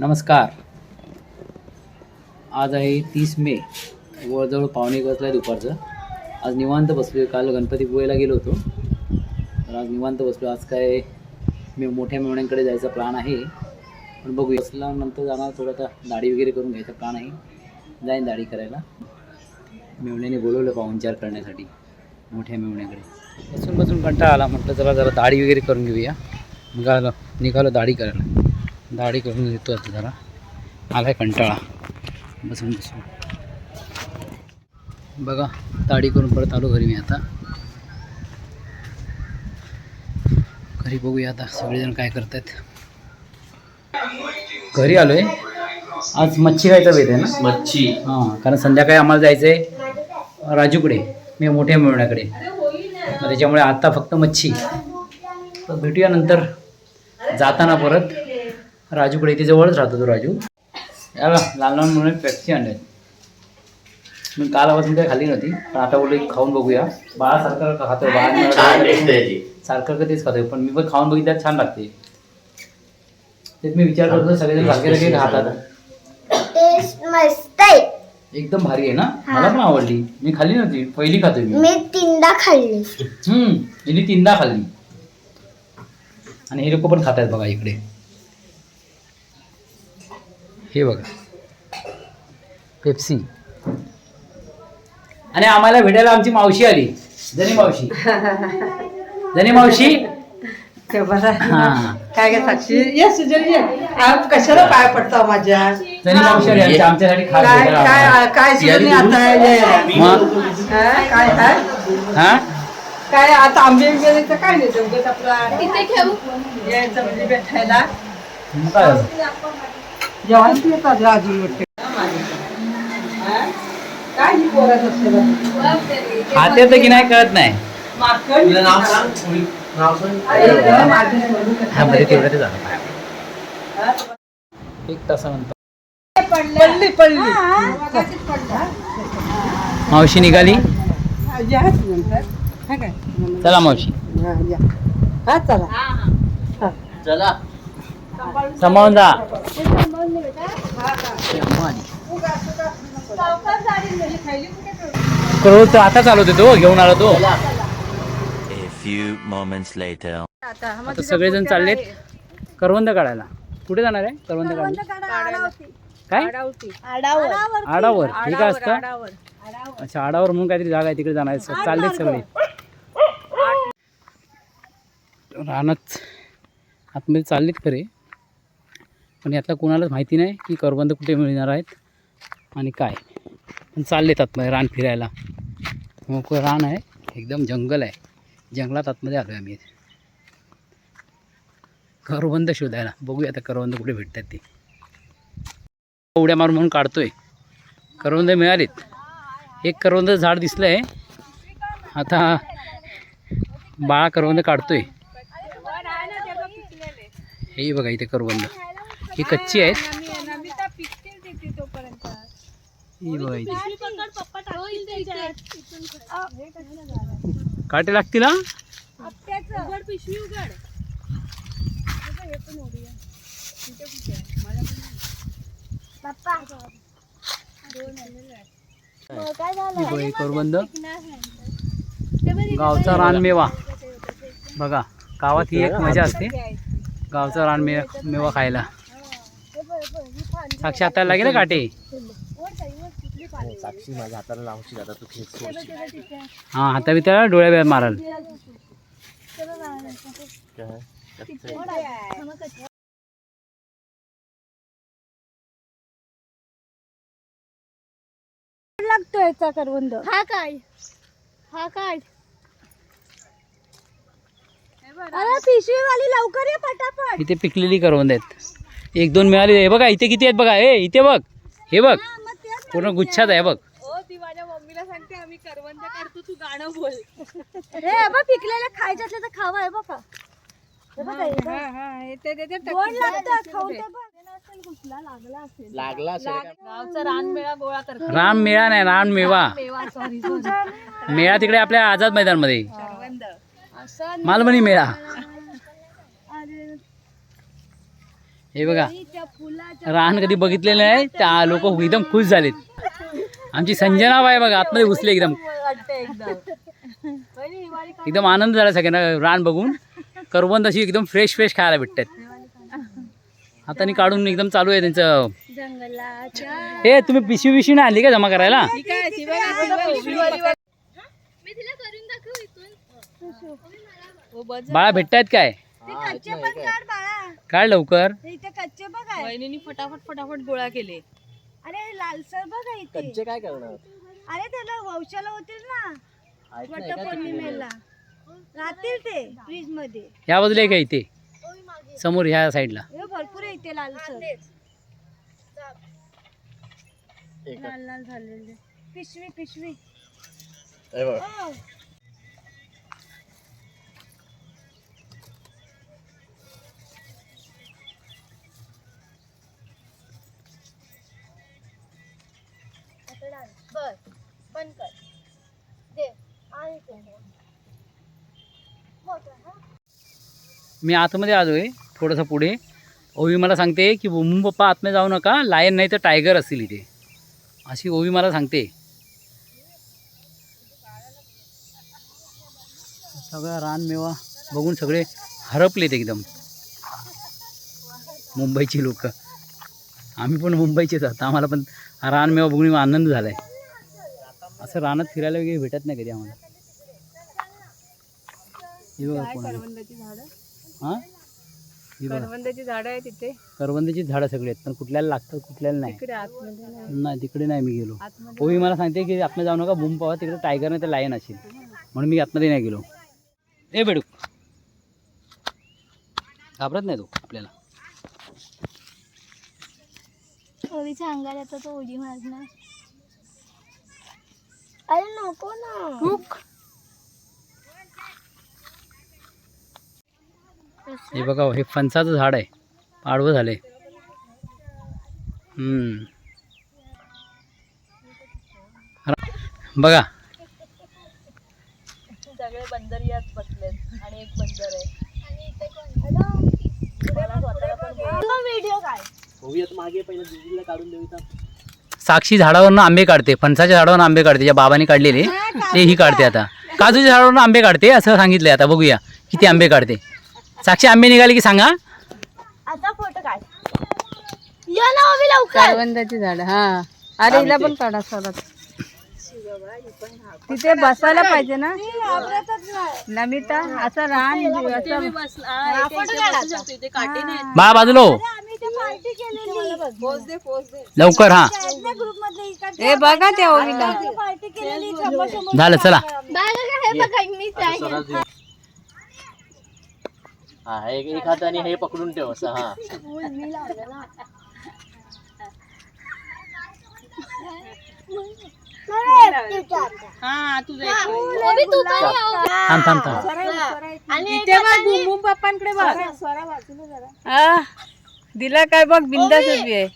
नमस्कार. आज आहे तीस मे. जवळजवळ पावणे एक आहे दुपारचं. आज निवांत बसलो काल गणपतीपुळेला गेलो होतो. तर आज निवांत बसलो आज काय मी मोठ्या मेवण्यांकडे जायचा प्लॅन आहे. पण बघू नंतर जाणार थोडं आता दाढी वगैरे करून घ्यायचा प्लॅन आहे. जाईन दाढी करायला. मेवण्याने बोलवलं पाहुणचार करण्यासाठी. मोठ्या मेवण्याकडे. बसून बसून कंटाळा आला. म्हटलं चला जरा दाढी वगैरे करून घेऊया. निघालो. निघालो दाढी करायला. दाढी करून घेतो आता जरा. आलाय कंटाळा. बसून बसून बघा दाढी करून परत आलो घरी मी आता. घरी बघूया आता सगळेजण काय करतायत. घरी आलोय. आज मच्छी खायचा बेत आहे ना? मच्छी. हां कारण संध्याकाळी आम्हाला जायचं आहे राजूकडे. मी मोठ्या मिळवण्याकडे मग त्याच्यामुळे आता फक्त मच्छी. तर भेटूया नंतर. जाताना परत. राजूकडे इथे जवळच राहतो तो राजू. याला लहान लहान मुलं पेप्सी आणले मी काल आवाज काही खाल्ली नव्हती पण आता बोललो खाऊन बघूया. बाळासारखं छान बाळा सारखं का तेच खातोय? पण मी पण खाऊन बघितल्यात छान लागते. तेच मी विचार करतो सगळेजण सारखे सारखे खातात. एकदम भारी आहे ना? मला पण आवडली. मी खाल्ली नव्हती पहिली खातोय मी. मी तीनदा खाल्ली. हम्म हिने तीनदा खाल्ली. आणि हे लोक पण खात आहेत बघा इकडे. हे बघा. पेप्सी आणि आम्हाला भेटायला आमची मावशी आली. जनी मावशी. जनी मावशी? हा. काय कशाला पाय पडता माझ्या? आमच्यासाठी काय आता ये. मग हा, काय काय हा? काय आता आंबे काय नाही जमत आपला. यायचं म्हणजे भेटायला? जेवण तू येतात राजू वाटते काय ही पोरत. खाते तर की नाही कळत नाही. एक तासानंतर. पडली. पडली मावशी निघाली? चला मावशी. हा, या. हा चला. चला. सांभाळून जा. करोड आता चालवते तो घेऊन आला तो. A few moments later. आता सगळेजण चाललेत. करवंद काढायला. कुठे जाणार आहे? करवंद काढायला. काय? आडावर. हे काय असतं? अच्छा आडावर म्हणून काहीतरी जागा आहे तिकडे जाणार आहे. चाललेत सगळे. रानात आतमध्ये चाललेत खरे. पण यातलं कोणालाच माहिती नाही की करबंद कुठे मिळणार आहेत आणि काय. पण चालले आतमध्ये रान फिरायला. मोकळं रान आहे. एकदम जंगल आहे. जंगलात आतमध्ये आलो आहे आम्ही. करवंद शोधायला. बघूया आता करवंद कुठे भेटतात ते. उड्या मारून म्हणून काढतोय. करवंद मिळालीत. एक करवंद झाड दिसलं आहे आता बाळा करवंद काढतोय. हे बघा इथे करवंद ही कच्ची आहेत काटे लागतील हा? गावचा रानमेवा. बघा गावात ही एक मजा असते. गावचा रानमेवा मेवा खायला. साक्षी हाताला लागेल ना काटे? साक्षी माझ्या हाताला लावशील आता तू खेच. हा हाता बिताला डोळ्या बिळ्यात माराल. लागतो याचा करवंद. हा काय? हा काय? अरे पिशवी वाली लवकर ये पटापट. इथे पिकलेली करवंद आहेत. एक दोन मिळाले. हे बघा इथे किती आहेत बघा. हे इथे बघ. हे बघ. पूर्ण गुच्छात आहे बघ. रे बघ पिकलेले खायचे असले तर खावा आहे बघा हे बघा, हे बघ. गोड लागतं, खाऊ दे बघ. घुसला, लागला असेल. लागला असेल का? राम मेळा नाही रान मेवा. मेळा तिकडे आपल्या आझाद मैदानमध्ये. मालवणी मेळा. हे बघा रान कधी बघितलेलं नाही त्या लोक एकदम खुश झालेत. आमची संजना बाय बघा आतमध्ये घुसले एकदम. एकदम. आनंद झाला सगळ्यांना रान बघून. करवंद अशी एकदम फ्रेश फ्रेश खायला भेटतात. हाताने काढून एकदम चालू आहे त्यांचं. हे तुम्ही पिशवी पिशवी नाही आणली का जमा करायला? बाळा भेटतायत काय? कच्चे पण काढ बाळा. काढ लवकर. इथे कच्चे बघ आहे. वहिनी फटाफट फटाफट गोळा केले. अरे लालसर बघ आहे इथे. काय करणार? अरे त्याला वंशाला होतील ना. वटपौर्णिमेला. राहतील ते फ्रीजमध्ये या बाजूला एक आहे इथे. समोर ह्या साईडला. हे भरपूर आहे इथे लालसर. लाल लाल झालेले. पिशवी पिशवी. हो. मी आतमध्ये आलो आहे थोडंसं पुढे. ओवी मला सांगते की बुम्बू पप्पा आतमध्ये जाऊ नका लायन नाही तर टायगर असतील इथे. अशी ओवी मला सांगते. सगळा रानमेवा बघून सगळे हरपलेत एकदम. मुंबईची लोकं. आम्ही पण मुंबईचेच आहोत. आम्हाला पण रानमेवा बघून आनंद झाला आहे असं रानात फिरायला वगैरे भेटत नाही कधी आम्हाला. हे बघा कोण आलं. करवंदाची झाडं? हा? बघा. करवंदाची झाडं आहे तिथे करवंदीची झाडं सगळी आहेत पण कुठल्याला लागतात कुठल्याला नाही. नाही. तिकडे नाही मी गेलो. ओवी मला सांगते की आतमध्ये जाऊ नका बूम पावा तिकडे टायगर नाही तर लायन असेल. म्हणून मी आतमध्ये नाही गेलो. ए बेडू घाबरत नाही तो आपल्याला. ओवीच्या अंगाला येतं तो उडी मारणार. अरे नको ना. हे बघा हे फणसाचं झाड आहे. पाडवं झालंय. हम्म. बघा. सगळे बंदर यात बसलेत आणि एक बंदर आहे. व्हिडिओ काय? होऊयात मागे पहिलं दिदीला काढून देऊ साक्षी झाडावरनं आंबे काढते फणसाच्या झाडावरून आंबे काढते ज्या बाबाने काढलेले ते ही काढते आता. काजूच्या झाडावरून आंबे काढते असं सांगितलंय आता बघूया किती आंबे काढते. साक्षी आंबे निघाले की सांगा. आता फोटो काढ. या ना ओवी लवकर. करवंदाची झाड हा. अरे हिला पण काढा सरत तिथे बसायला पाहिजे ना. नमिता असं असं बाळा बाजूलो पार्टी केलेली. लवकर हा. ग्रुप हे बघा त्या ओवीला पार्टी केलेली शंभर शंभर झालं चला. हा एक एक हाताने हे पकडून ठेव असं हा. हा तुझं थांब थांब थांब. इथे बघ बुम बुम पप्पांकडे बघ. हा. दिला काय बघ बिंदास उभी आहे.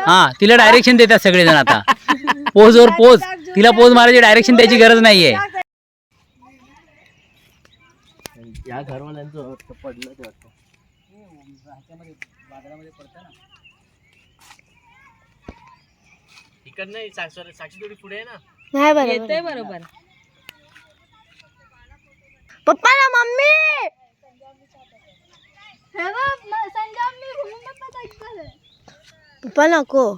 हा तिला डायरेक्शन देतात सगळेजण आता. पोजवर पोज तिला पोज मारायची डायरेक्शन द्यायची गरज नाहीये. या घरवाल्यांचं वाटतं पडलं ते वाटतं. इकडं नाही साक्षी साक्षी थोडी पुढे आहे ना. नाही बरोबर. येतंय बरोबर. पप्पा ना मम्मी! पप्पा नको.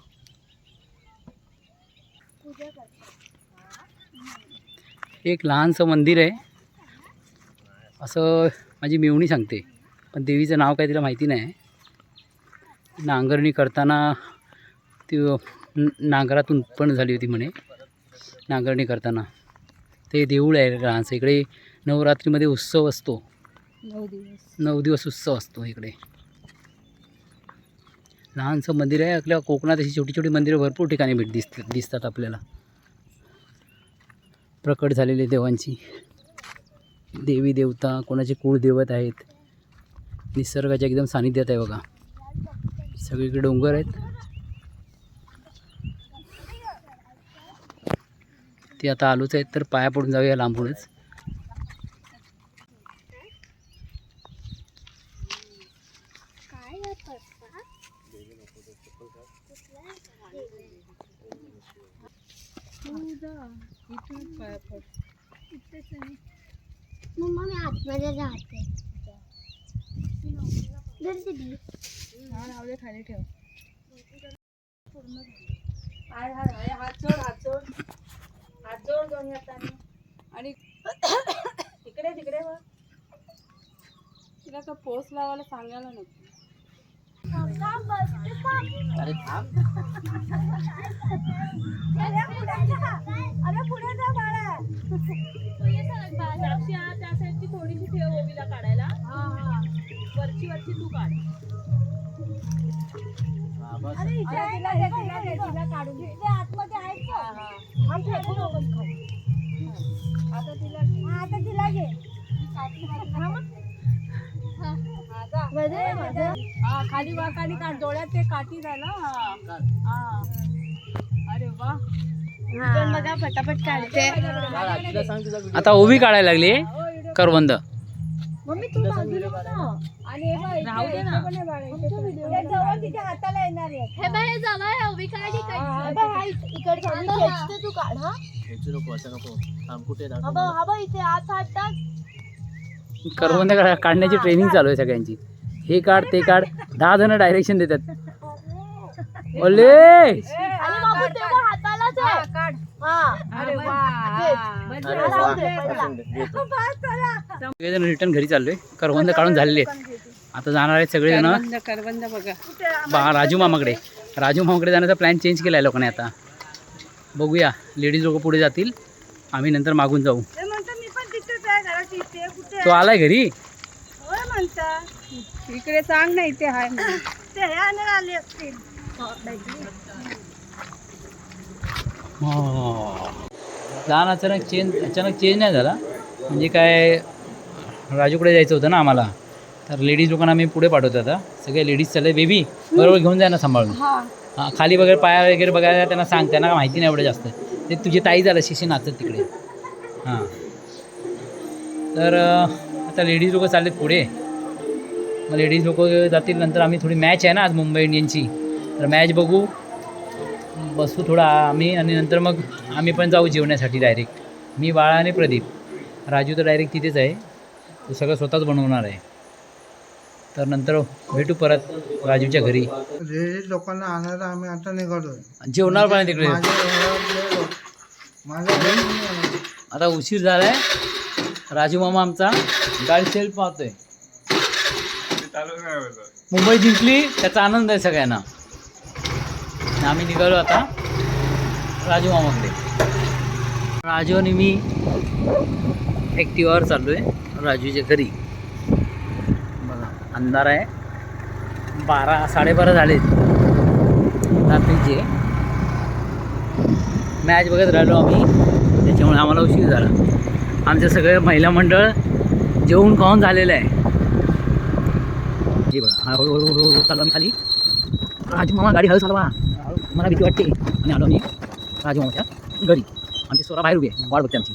एक लहानसं मंदिर आहे. असं माझी मेवणी सांगते पण देवीचं नाव काय तिला माहिती नाही. नांगरणी करताना ती न- नांगरातून उत्पन्न झाली होती म्हणे. नांगरणी करताना. ते देऊळ आहे लहानसं. इकडे नवरात्रीमध्ये उत्सव असतो. नऊ दिवस. नऊ दिवस उत्सव असतो इकडे. लहानसं मंदिर आहे आपल्या कोकणात अशी छोटी छोटी मंदिरं भरपूर ठिकाणी भेट दिसत दिसतात आपल्याला. प्रकट झालेली देवांची. देवी देवता कोणाचे कुळदैवत आहेत. निसर्गाच्या एकदम सानिध्यात आहे बघा. सगळीकडे डोंगर आहेत. ते आता आलोच आहेत तर पाया पडून जाऊया लांबूनच. मम्मा मी आतमध्ये राहते जर दिली खाली ठेव हाय हात जोड हात जोड. हात जोड दोन्ही हाताने. आणि तिकडे तिकडे बघ तिला तो पोस्ट लावायला सांगायला नको. अरे थांब. अरे पुढे जा बाळा त्या साईडची थोडीशी ठेव ओवीला काढायला. वरची वरची तू काढ. बस अरे इथे आहे खाली काढ डोळ्यात ते काठी झालं. हा. हा अरे वा. बघा पटापट काढते. आता उभी काढायला लागली. करवंद. मम्मी तू बाजूला हो. आणि हे राहू दे ना. तिच्या हाताला येणार आहे. हे बाय हे जवळ आहे. उभी काय बघ, इक- इकडचं मी खेचते तू काढ हा. खेचू नको असं नको. थांब कुठे हा दाखव बघ हा बघ इथे आत हात टाक करवंद काढ- काढण्याची ट्रेनिंग चालू आहे सगळ्यांची. हे काढ ते काढ. दहा जण डायरेक्शन देतात. ओले हा. सगळेजण रिटर्न घरी चाललोय करवंद काढून झालेले आता जाणार आहेत सगळेजण. करवंद करवंद बघा. बा राजू मामाकडे. राजू मामाकडे जाण्याचा प्लॅन चेंज केला आहे लोकांनी आता. बघूया. लेडीज लोक पुढे जातील. आम्ही नंतर मागून जाऊ. ते म्हणतो मी पण तिथेच आहे घराची इथे. कुठे तो आलाय घरी? होय म्हणता. इकडे सांग ना इथे हाय. ते हे आले असतील. लहान अचानक चेंज अचानक चेंज नाही झाला. म्हणजे काय राजूकडे जायचं होतं ना आम्हाला. तर लेडीज लोकांना आम्ही पुढे पाठवतो आता. सगळे लेडीज चालले बेबी बरोबर घेऊन जाय ना सांभाळून. हां. खाली वगैरे पाया वगैरे बघायला त्यांना सांग त्यांना माहिती नाही एवढं जास्त. ते तुझी ताई झालं शिशी नाचत तिकडे. हां. तर आता लेडीज लोक चाललेत पुढे. मग लेडीज लोक जातील नंतर आम्ही थोडी मॅच आहे ना आज मुंबई इंडियनची तर मॅच बघू. बसू थोडा आम्ही आणि नंतर मग आम्ही पण जाऊ जेवण्यासाठी डायरेक्ट मी बाळा आणि प्रदीप. राजू तर डायरेक्ट तिथेच आहे. तो सगळं स्वतःच बनवणार आहे. तर नंतर भेटू परत राजूच्या घरी. लेडीज लोकांना आणायला आम्ही आता निघालोय. जेवणार पण आहे तिकडे. माझ्या? आता उशीर झाला आहे राजू मामा आमचा. गाडी सेल्फ पाहतोय. मुंबई जिंकली त्याचा आनंद आहे सगळ्यांना. आम्ही निघालो आता राजू मामाकडे राजू आणि मी ॲक्टिवावर चाललो आहे राजूच्या घरी. बघा अंधार आहे. बारा साडेबारा झालेत. रात्रीचे मॅच बघत राहिलो आम्ही त्याच्यामुळे आम्हाला उशीर झाला. आमचं सगळं महिला मंडळ जेवून खाऊन झालेलं आहे. हे बघा. हा हळूहळू हळूहळू चाललो आम्ही खाली. राजू मामा गाडी हळू चालवा. मला भीती वाटते. आणि आलो मी राजू मामाच्या घरी. आमची स्वरा बाहेर उभी आहे वाट बघते आमची.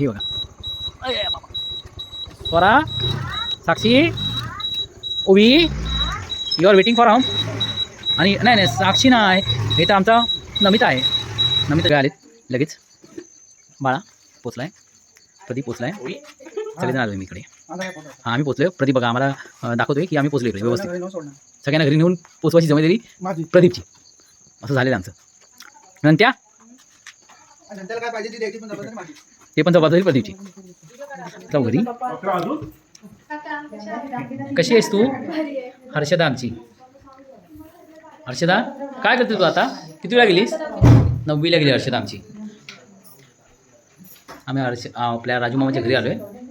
हे बघा. बाबा. स्वरा साक्षी उभी you are waiting for home आणि नाही नाही साक्षी नाही. हे तर आमचा नमिता आहे. नमिता काय आलेत. लगेच. बाळा पोचलाय. प्रदीप पोचलाय. सगळेजण आलो मी इकडे. आम्ही पोचलोय. प्रदीप बघा आम्हाला दाखवतोय की आम्ही पोचलो इकडे व्यवस्थित. सगळ्यांना घरी नेऊन पोचवायची जबाबदारी प्रदीपची. असं झालेलं आमचं. नंत्या? ती पण जबाबदारी प्रदीपची. जाऊ घरी. कशी आहेस तू? हर्षदा आमची. हर्षदा काय करते तू आता? कितीला गेलीस? नववीला गेली हर्षदा आमची. आम्ही हर्ष आपल्या राजू मामाच्या घरी आलो आहे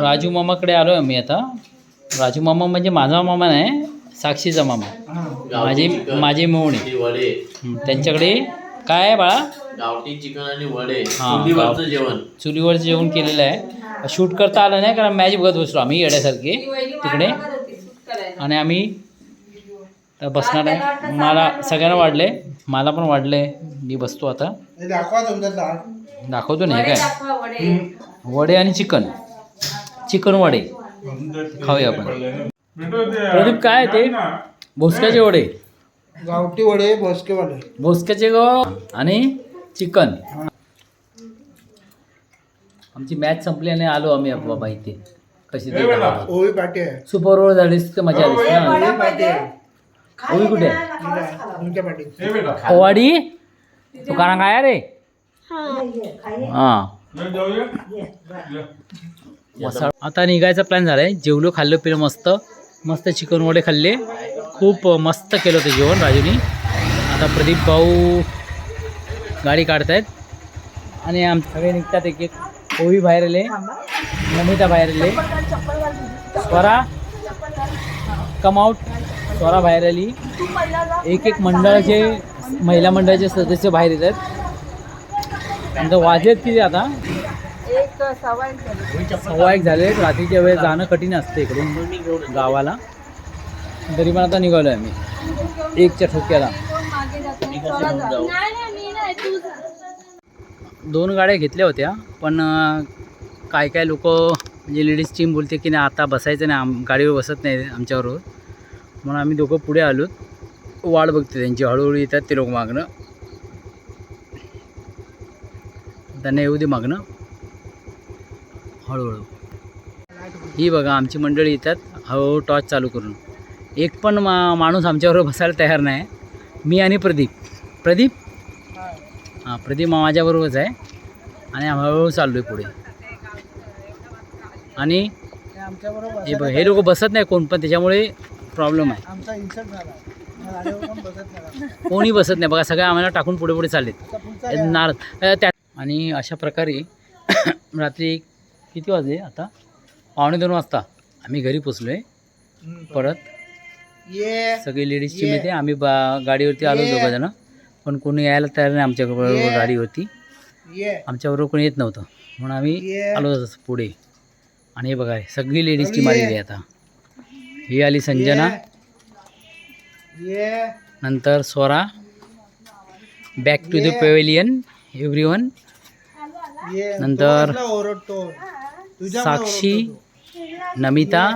राजू मामाकडे आलो आहे मी आता. राजू मामा म्हणजे माझा मामा नाही साक्षीचा मामा. माझे माझे मेवणे ती वडे त्यांच्याकडे काय आहे बाळा? गावठी चिकन आणि वडे. चुलीवरचं जेवण. चुलीवरचं जेवण केलेलं आहे. शूट करता आलं नाही कारण मॅच बघत बसलो आम्ही येण्यासारखे तिकडे. आणि आम्ही तर बसणार आहे. मला सगळ्यांना वाढले. मला पण वाढले. मी बसतो आता. दाखवा तुमचं दाखवतो ना हे काय वडे आणि चिकन चिकन वडे खाऊया आपण प्रदीप काय आहे ते भोसक्याचे वडे गावठी वडे भोसके वडे भोसक्याचे ग आणि चिकन आमची मॅच संपली आणि आलो आम्ही बाबा इथे कशी ते आहे सुपर ओव्हर झालीस तर मजा आलीस ना कुठे आहे? ठीक आहे, तुमच्या पाठी हा. मसाला. आता निघायचा प्लॅन झालाय. जेवलो खाल्लं पिलं मस्त. मस्त चिकन वडे खाल्ले. खूप मस्त केलं होतं जेवण राजूनी. आता प्रदीप भाऊ गाडी काढतायत. आणि आम सगळे निघतात एक एक. ओवी बाहेर आले. नमिता बाहेर आले. स्वरा. कम आउट स्वरा बाहेर आली. एक एक मंडळाचे महिला मंडळाचे सदस्य बाहेर येतात. नंतर वाजलेत किती आता? एक सव्वा एक झाले. रात्रीच्या वेळेस जाणं कठीण असतं इकडून गावाला. तरी पण आता निघालो आहे आम्ही. एकच्या ठोक्याला. मी. दोन गाड्या घेतल्या होत्या पण काय काय लोक म्हणजे लेडीज टीम बोलते की नाही आता बसायचं नाही आम गाडीवर बसत नाही आमच्याबरोबर. म्हणून आम्ही दोघं पुढे आलो वाट बघते त्यांची. हळूहळू येतात ते लोक मागणं. त्यांना येऊ दे मागणं. हळूहळू. ही बघा आमची मंडळी येतात हळूहळू टॉर्च चालू करून. एक पण मा माणूस आमच्याबरोबर बसायला तयार नाही. मी आणि प्रदीप. प्रदीप? हां प्रदीप माझ्याबरोबरच आहे. आणि आम्ही हळूहळू चाललो आहे पुढे. आणि? हे बघ हे लोक बसत नाही कोण पण त्याच्यामुळे प्रॉब्लेम आहे. कोण बसत नाही. बघा सगळे आम्हाला टाकून पुढे पुढे चाललेत नार त्या आणि अशा प्रकारे रात्री किती वाजले आता? पावणे दोन वाजता. आम्ही घरी पोचलो आहे परत सगळी लेडीज टीम येते आम्ही बा गाडीवरती आलो दोघं जण. पण कोणी यायला तयार नाही आमच्याबरोबर गाडीवरती. आमच्याबरोबर कोणी येत नव्हतं. म्हणून आम्ही. आलो तसं पुढे. आणि हे बघा सगळी लेडीज टीम आलेली आहे आता. ही आली संजना. नंतर Swara. Back to the pavilion every one नंतर साक्षी नमिता.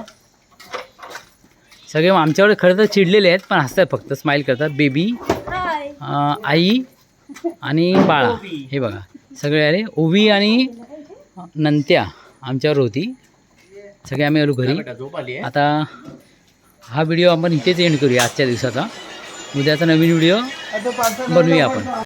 सगळे आमच्याकडे खरं तर चिडलेले आहेत पण हसतात फक्त स्माईल करतात. बेबी हाय आई आणि बाळा. हे बघा सगळे आले. ओवी आणि नंत्या आमच्यावर होती. सगळे आम्ही आलो घरी. आता हा व्हिडिओ आपण इथेच एंड करूया आजच्या दिवसाचा. उद्याचा नवीन व्हिडिओ बनवूया आपण.